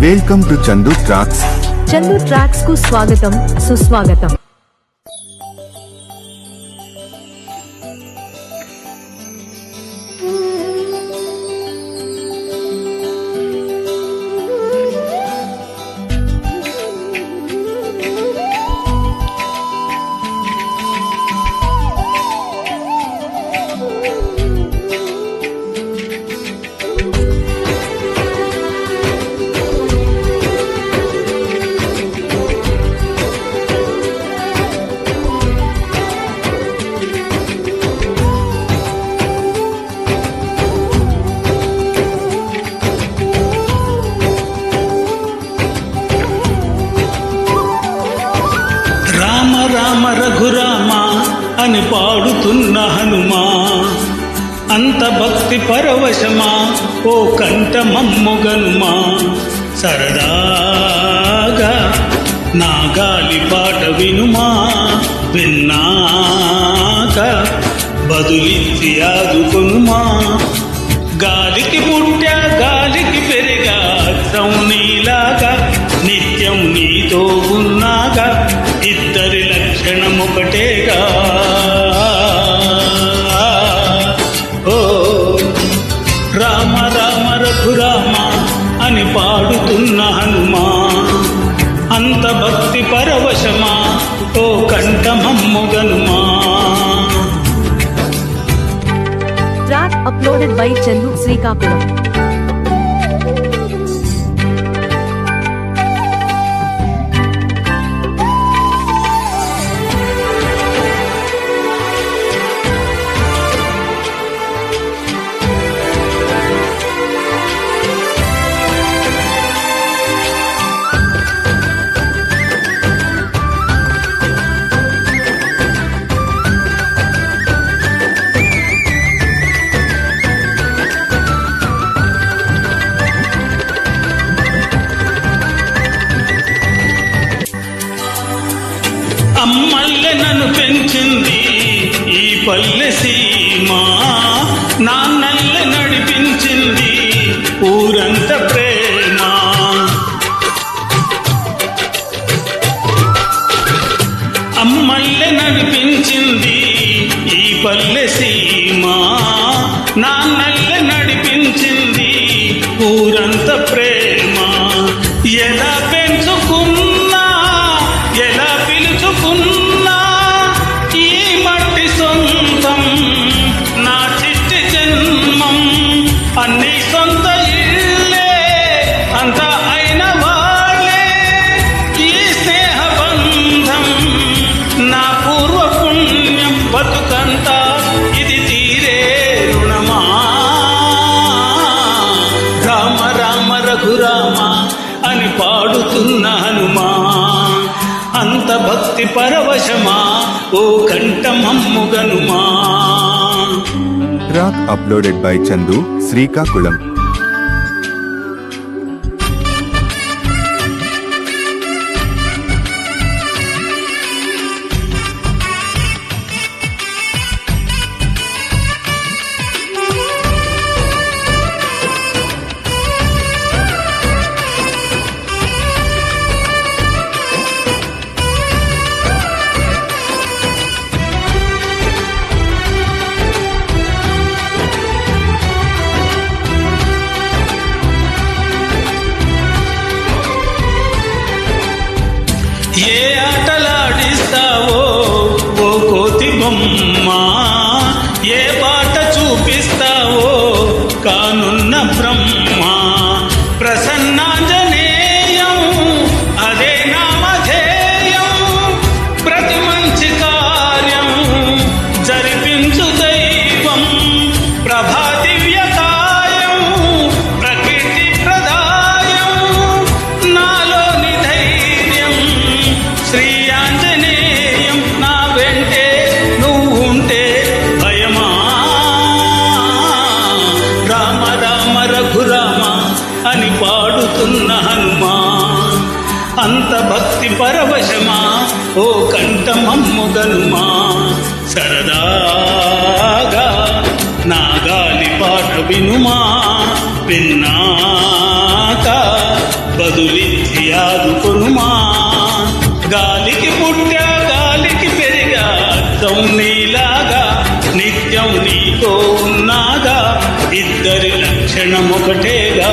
Welcome to Chandu tracks Chandu ట్రాక్స్కు స్వాగతం సుస్వాగతం రామ రఘురామ అని పాడుతున్న హనుమా. అంత భక్తి పరవశమా ఓ కంట మమ్ముగనుమా. సరదాగా నా గాలి పాట వినుమా విన్నాక బదులిచ్చి ఆదుకొనుమా. గాలికి పుట్టా లక్షణం ఓ రామ రామ రఘురామ అని పాడుతున్న హనుమా. అంత భక్తి పరవశమా ఓ కంఠమమ్ముగనుమా track uploaded by Chandu Srikakulam అమ్మల్లె నన్ను పెంచింది ఈ పల్లె సీమ. నాన్నల్లె నడిపించింది ఊరంత ప్రేమ. అమ్మల్లె నడిపించింది ఈ పల్లె సీమ. నాన్నల్లె భక్తి పరవశమా ఓ కంఠమమ్ముగనుమా. Track uploaded by Chandu Srikakulam ఏ ఆటలాడిస్తావో ఓ కోతి బొమ్మ? ఏ పాట చూపిస్తావో కానున్న బ్రహ్మ పాడుతున్న హనుమా అంత భక్తి పరవశమా? ఓ కంఠమమ్ముగనుమా సరదాగా నాగాలి పాట వినుమా? విన్నాక బదులిచ్చి ఆదుకొనుమా? గాలికి పుట్టా గాలికి పెరిగా అర్థం నీలాగా నిత్యం నీతో ఉన్నాగా ఇద్దరి లక్షణం ఒకటేగా